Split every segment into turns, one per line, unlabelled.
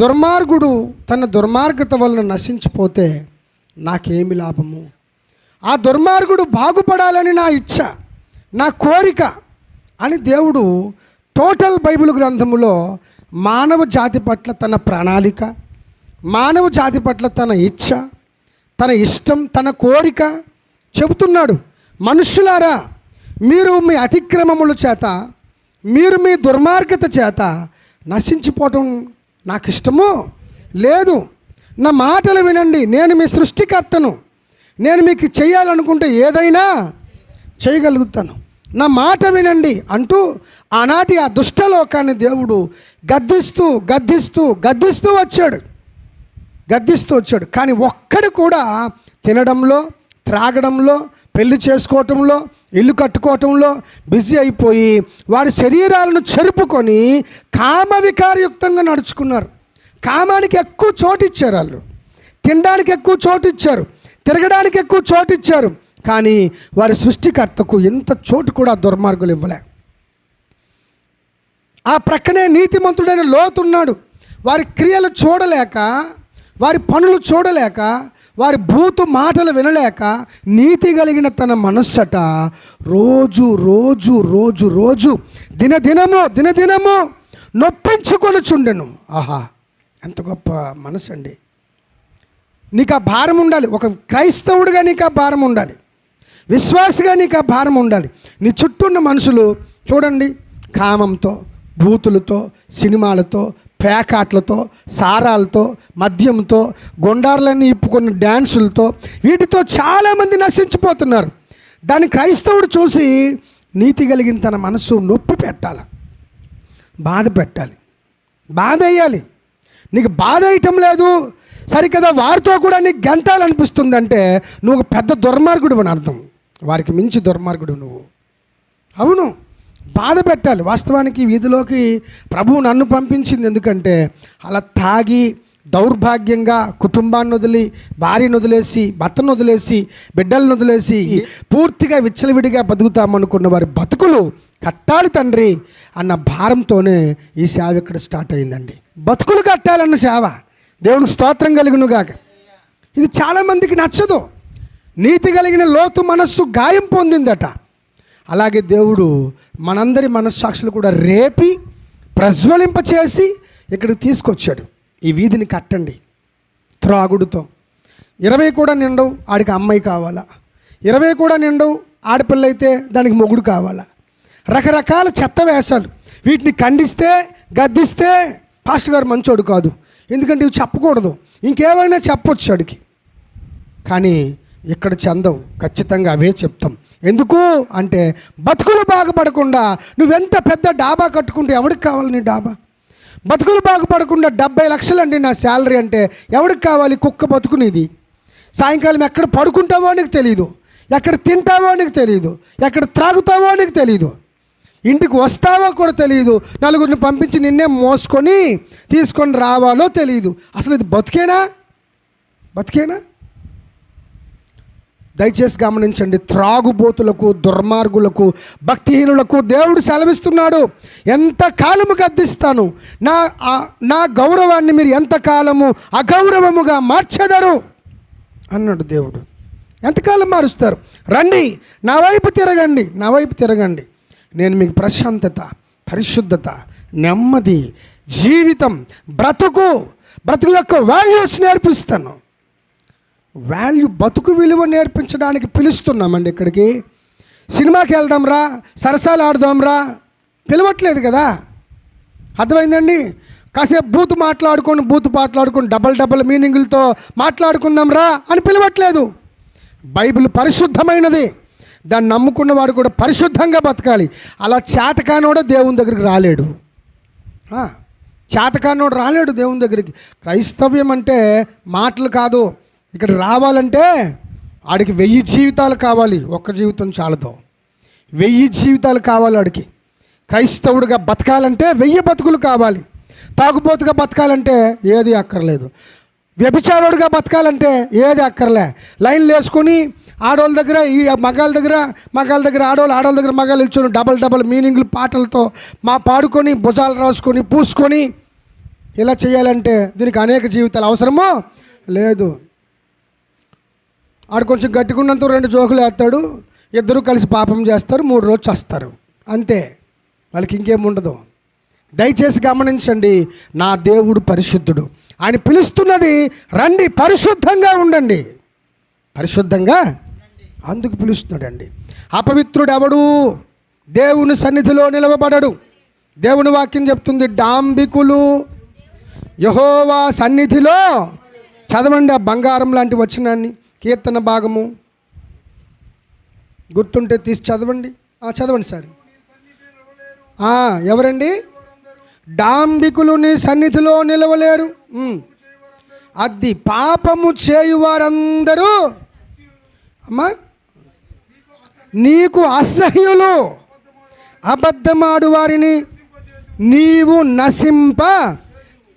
దుర్మార్గుడు తన దుర్మార్గత వలన నశించిపోతే నాకేమి లాభము? ఆ దుర్మార్గుడు బాగుపడాలని నా ఇచ్చ నా కోరిక అని దేవుడు టోటల్ బైబిల్ గ్రంథములో మానవ జాతి పట్ల తన ప్రణాళిక మానవ జాతి పట్ల తన ఇచ్చ తన ఇష్టం తన కోరిక చెబుతున్నాడు. మనుషులారా మీరు మీ అతిక్రమముల చేత మీరు మీ దుర్మార్గత చేత నశించిపోవటం నాకు ఇష్టమో లేదు. నా మాటలు వినండి. నేను మీ సృష్టికర్తను. నేను మీకు చేయాలనుకుంటే ఏదైనా చేయగలుగుతాను. నా మాట వినండి అంటూ ఆనాటి ఆ దుష్టలోకాన్ని దేవుడు గద్దిస్తూ గద్దిస్తూ గద్దిస్తూ వచ్చాడు. గద్దిస్తూ వచ్చాడు. కానీ ఒక్కడు కూడా తినడంలో త్రాగడంలో పెళ్ళి చేసుకోవటంలో ఇల్లు కట్టుకోవటంలో బిజీ అయిపోయి వారి శరీరాలను చెరుపుకొని కామ వికారయుక్తంగా నడుచుకున్నారు. కామానికి ఎక్కువ చోటు ఇచ్చారు వాళ్ళు. తినడానికి ఎక్కువ చోటు ఇచ్చారు తిరగడానికి ఎక్కువ చోటు ఇచ్చారు కానీ వారి సృష్టికర్తకు ఎంత చోటు కూడా దుర్మార్గులు ఇవ్వలే. ఆ ప్రక్కనే నీతిమంతుడైన లోతున్నాడు వారి క్రియలు చూడలేక వారి పనులు చూడలేక వారి భూతు మాటలు వినలేక నీతి కలిగిన తన మనస్సట రోజు రోజు రోజు రోజు దినదినము దినదినము నొప్పించుకొనుచుండెను. ఆహా ఎంత గొప్ప మనసు అండి నీకు ఆ భారం ఉండాలి. ఒక క్రైస్తవుడిగా నీకు ఆ భారం ఉండాలి. విశ్వాసిగా నీకు ఆ భారం ఉండాలి. నీ చుట్టూ ఉన్న మనుషులు చూడండి కామంతో భూతులతో సినిమాలతో పేకాట్లతో సారాలతో మద్యంతో గుండార్లన్నీ ఇప్పుకున్న డ్యాన్సులతో వీటితో చాలామంది నశించిపోతున్నారు. దాన్ని క్రైస్తవుడు చూసి నీతి కలిగిన తన మనసు నొప్పి పెట్టాలి. బాధ పెట్టాలి. బాధ వేయాలి. నీకు బాధ వేయటం లేదు. సరికదా వారితో కూడా నీకు గెంతాలనిపిస్తుందంటే నువ్వు పెద్ద దుర్మార్గుడు అని అర్థం. వారికి మించి దుర్మార్గుడు నువ్వు. అవును. బాధ పెట్టాలి. వాస్తవానికి వీధిలోకి ప్రభువు నన్ను పంపించింది ఎందుకంటే అలా తాగి దౌర్భాగ్యంగా కుటుంబాన్ని వదిలి భార్యను వదిలేసి భర్తను వదిలేసి బిడ్డలను వదిలేసి పూర్తిగా విచ్చలవిడిగా బతుకుతామనుకున్న వారి బతుకులు కట్టాలి తండ్రి అన్న భారంతోనే ఈ సేవ ఇక్కడ స్టార్ట్ అయిందండి. బతుకులు కట్టాలన్న సేవ దేవునికి స్తోత్రం కలిగిన గాక ఇది చాలామందికి నచ్చదు. నీతి కలిగిన లోతు మనస్సు గాయం పొందిందట. అలాగే దేవుడు మనందరి మనస్సాక్షులు కూడా రేపి ప్రజ్వలింపచేసి ఇక్కడికి తీసుకొచ్చాడు. ఈ వీధిని కట్టండి. త్రాగుడుతో. ఇరవై కూడా నిండవు ఆడికి అమ్మాయి కావాలా? ఇరవై కూడా నిండవు ఆడపిల్ల అయితే దానికి మొగుడు కావాలా? రకరకాల చెత్త వేషాలు. వీటిని ఖండిస్తే గద్దిస్తే పాస్టర్ గారు మంచోడు కాదు. ఎందుకంటే ఇవి చెప్పకూడదు. ఇంకేమైనా చెప్పొచ్చు అడికి కానీ ఇక్కడ చెందవు. ఖచ్చితంగా అవే చెప్తాం. ఎందుకు? అంటే బతుకులు బాగుపడకుండా నువ్వెంత పెద్ద డాబా కట్టుకుంటే ఎవరికి కావాలి నీ డాబా? బతుకులు బాగుపడకుండా డెబ్బై లక్షలండి నా శాలరీ అంటే ఎవరికి కావాలి కుక్క బతుకునేది సాయంకాలం ఎక్కడ పడుకుంటావో నీకు తెలియదు ఎక్కడ తింటావో నీకు తెలియదు ఎక్కడ త్రాగుతావో నీకు తెలియదు ఇంటికి వస్తావో కూడా తెలియదు నలుగురిని పంపించి నిన్నే మోసుకొని తీసుకొని రావాలో తెలియదు అసలు ఇది బతికేనా? బతికేనా? దయచేసి గమనించండి. త్రాగుబోతులకు దుర్మార్గులకు భక్తిహీనులకు దేవుడు సెలవిస్తున్నాడు. ఎంత కాలము గద్దిస్తాను నా నా గౌరవాన్ని మీరు ఎంత కాలము అగౌరవముగా మార్చెదరు? అన్నాడు దేవుడు. ఎంతకాలం మారుస్తారు? రండి నా వైపు తిరగండి నా వైపు తిరగండి. నేను మీకు ప్రశాంతత పరిశుద్ధత నెమ్మది జీవితం బ్రతుకు బ్రతుకు యొక్క వాల్యూస్ నేర్పిస్తాను. వాల్యూ బతుకు విలువ నేర్పించడానికి పిలుస్తున్నామండి ఇక్కడికి. సినిమాకి వెళ్దాం రా సరసాలు ఆడదాం రా పిలవట్లేదు కదా. అర్థమైందండి? కాసేపు బూత్ మాట్లాడుకొని బూత్ మాట్లాడుకొని డబల్ డబల్ మీనింగులతో మాట్లాడుకుందాం రా అని పిలవట్లేదు. బైబిల్ పరిశుద్ధమైనది. దాన్ని నమ్ముకున్న వాడు కూడా పరిశుద్ధంగా బతకాలి. అలా చేతకానోడే దేవుని దగ్గరికి రాలేడు. చేతకానోడు రాలేడు దేవుని దగ్గరికి. క్రైస్తవ్యం అంటే మాటలు కాదు. ఇక్కడ రావాలంటే ఆడికి వెయ్యి జీవితాలు కావాలి ఒక్క జీవితం చాలదు. వెయ్యి జీవితాలు కావాలి ఆడికి. క్రైస్తవుడిగా బతకాలంటే వెయ్యి బతుకులు కావాలి. తాగుబోతుగా బతకాలంటే ఏది అక్కర్లేదు. వ్యభిచారుడిగా బతకాలంటే ఏది అక్కర్లే. లైన్లు వేసుకొని ఆడవాళ్ళ దగ్గర ఈ మగాళ్ళ దగ్గర మగాళ్ళ దగ్గర ఆడవాళ్ళు ఆడవాళ్ళ దగ్గర మగాళ్ళు ఇచ్చుని డబల్ డబల్ మీనింగ్లు పాటలతో మా పాడుకొని భుజాలు రాసుకొని పూసుకొని ఇలా చేయాలంటే దీనికి అనేక జీవితాలు అవసరమో లేదు. ఆడు కొంచెం గట్టికున్నంత రెండు జోకులు వేస్తాడు. ఇద్దరు కలిసి పాపం చేస్తారు మూడు రోజులు వస్తారు అంతే. వాళ్ళకి ఇంకేముండదు దయచేసి గమనించండి నా దేవుడు పరిశుద్ధుడు. ఆయన పిలుస్తున్నది రండి పరిశుద్ధంగా ఉండండి. పరిశుద్ధంగా? అందుకు పిలుస్తున్నాడండి. అపవిత్రుడు ఎవడు దేవుని సన్నిధిలో నిలవబడడు. దేవుని వాక్యం చెప్తుంది డాంబికులు యహోవా సన్నిధిలో. చదవండి ఆ బంగారం లాంటి వచ్చినాన్ని కీర్తన భాగము. గుర్తుంటే తీసి చదవండి. చదవండి సార్. ఎవరండి? డాంబికులు నీ సన్నిధిలో నిలవలేరు. అది పాపము చేయువారందరూ అమ్మా నీకు అసహ్యులు అబద్ధమాడు వారిని నీవు నశింప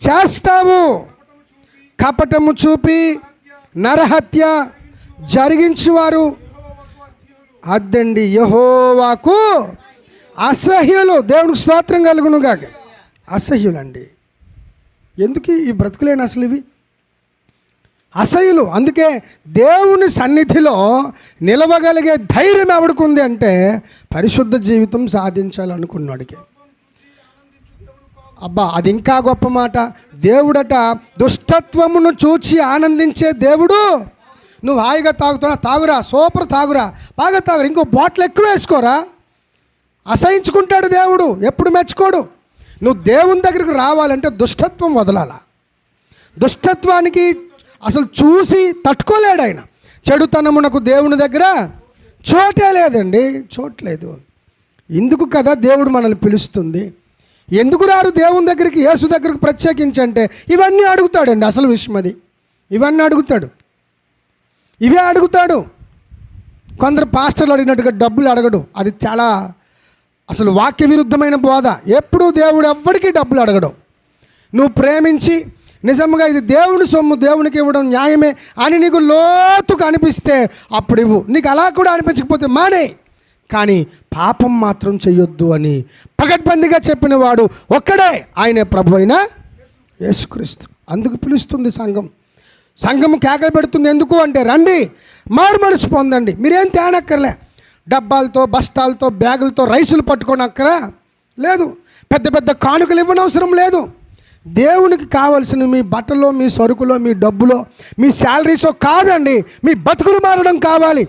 చేస్తావు. కపటము చూపి నరహత్య జరిగించువారు. అద్దండి యహోవాకు అసహ్యులు. దేవునికి స్తోత్రం కలుగునుగా అసహ్యులండి. ఎందుకు ఈ బ్రతుకులేని అసలు ఇవి? అసహ్యులు. అందుకే దేవుని సన్నిధిలో నిలవగలిగే ధైర్యం ఎవడుకుంది అంటే పరిశుద్ధ జీవితం సాధించాలనుకున్నాడికి. అబ్బా అది ఇంకా గొప్ప మాట. దేవుడట దుష్టత్వమును చూచి ఆనందించే దేవుడు నువ్వు హాయిగా తాగుతున్నా తాగురా సూపర్ తాగురా బాగా తాగురా. ఇంకో బాటిల్ ఎక్కువ వేసుకోరా? అసహించుకుంటాడు దేవుడు ఎప్పుడు మెచ్చుకోడు. నువ్వు దేవుని దగ్గరికి రావాలంటే దుష్టత్వం వదలాల. దుష్టత్వానికి అసలు చూసి తట్టుకోలేడు ఆయన. చెడుతనమునకు దేవుని దగ్గర చోటే లేదండి చోట్లేదు ఎందుకు కదా దేవుడు మనల్ని పిలుస్తుంది? ఎందుకు రారు దేవుని దగ్గరికి యేసు దగ్గరికి ప్రత్యేకించి అంటే ఇవన్నీ అడుగుతాడండి అసలు విషయం అది. ఇవన్నీ అడుగుతాడు. ఇవే అడుగుతాడు. కొందరు పాస్టర్లు అడిగినట్టుగా డబ్బులు అడగడు. అది చాలా అసలు వాక్య విరుద్ధమైన బోధ. ఎప్పుడూ దేవుడు ఎవ్వడికి డబ్బులు అడగడు. నువ్వు ప్రేమించి నిజంగా ఇది దేవుని సొమ్ము దేవునికి ఇవ్వడం న్యాయమే అని నీకు లోతుగా అనిపిస్తే అప్పుడు ఇవ్వు. నీకు అలా కూడా అనిపించకపోతే మానే. కానీ పాపం మాత్రం చెయ్యొద్దు అని పగడ్బందీగా చెప్పిన వాడు ఒక్కడే. ఆయనే ప్రభు అయినా యేసుక్రీస్తు. అందుకు పిలుస్తుంది సంఘం. సంఘం కేకలు పెడుతుంది ఎందుకు అంటే రండి మారు మనసు పొందండి మీరేం తేనక్కర్లే. డబ్బాలతో బస్తాలతో బ్యాగులతో రైసులు పట్టుకోనక్కరా? లేదు. పెద్ద పెద్ద కానుకలు ఇవ్వనవసరం లేదు. దేవునికి కావలసిన మీ బట్టలో మీ సరుకులో మీ డబ్బులో మీ శాలరీసో కాదండి. మీ బతుకులు మారడం కావాలి.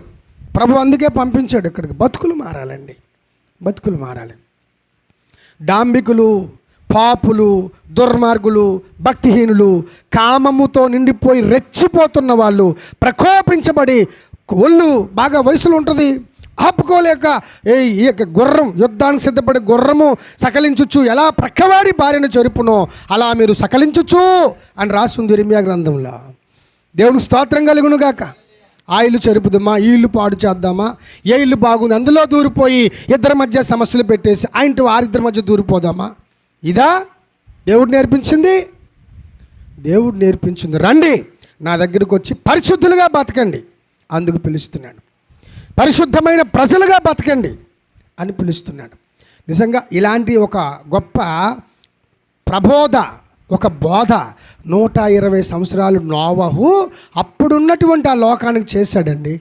ప్రభు అందుకే పంపించాడు ఇక్కడికి. బతుకులు మారాలండి. బతుకులు మారాలి. డాంబికులు పాపులు దుర్మార్గులు భక్తిహీనులు కామముతో నిండిపోయి రెచ్చిపోతున్న వాళ్ళు ప్రకోపించబడి ఒళ్ళు బాగా వయసులో ఉంటుంది. ఆపుకోలేక ఏ ఈ యొక్క గుర్రం యుద్ధానికి సిద్ధపడే గుర్రము సకలించుచు ఎలా ప్రక్కవాడి భార్యను చెరుపునో అలా మీరు సకలించుచు అని రాసింది ఇరిమియా గ్రంథంలో. దేవుడు స్తోత్రం కలుగునుగాక. ఆ ఇల్లు చెరుపుదామా ఈ ఇల్లు పాడు చేద్దామా? ఏ ఇల్లు బాగుంది? అందులో దూరిపోయి ఇద్దరి మధ్య సమస్యలు పెట్టేసి ఆయనతో వారిద్దరి మధ్య దూరిపోదామా? ఇదా దేవుడు నేర్పించింది. దేవుడు నేర్పించింది. రండి నా దగ్గరకు వచ్చి పరిశుద్ధులుగా బతకండి అందుకు పిలుస్తున్నాడు. పరిశుద్ధమైన ప్రజలుగా బతకండి అని పిలుస్తున్నాడు. నిజంగా ఇలాంటి ఒక గొప్ప ప్రబోధ ఒక బోధ నూట ఇరవై సంవత్సరాలు నోవహు అప్పుడున్నటువంటి ఆ లోకానికి చేశాడండి.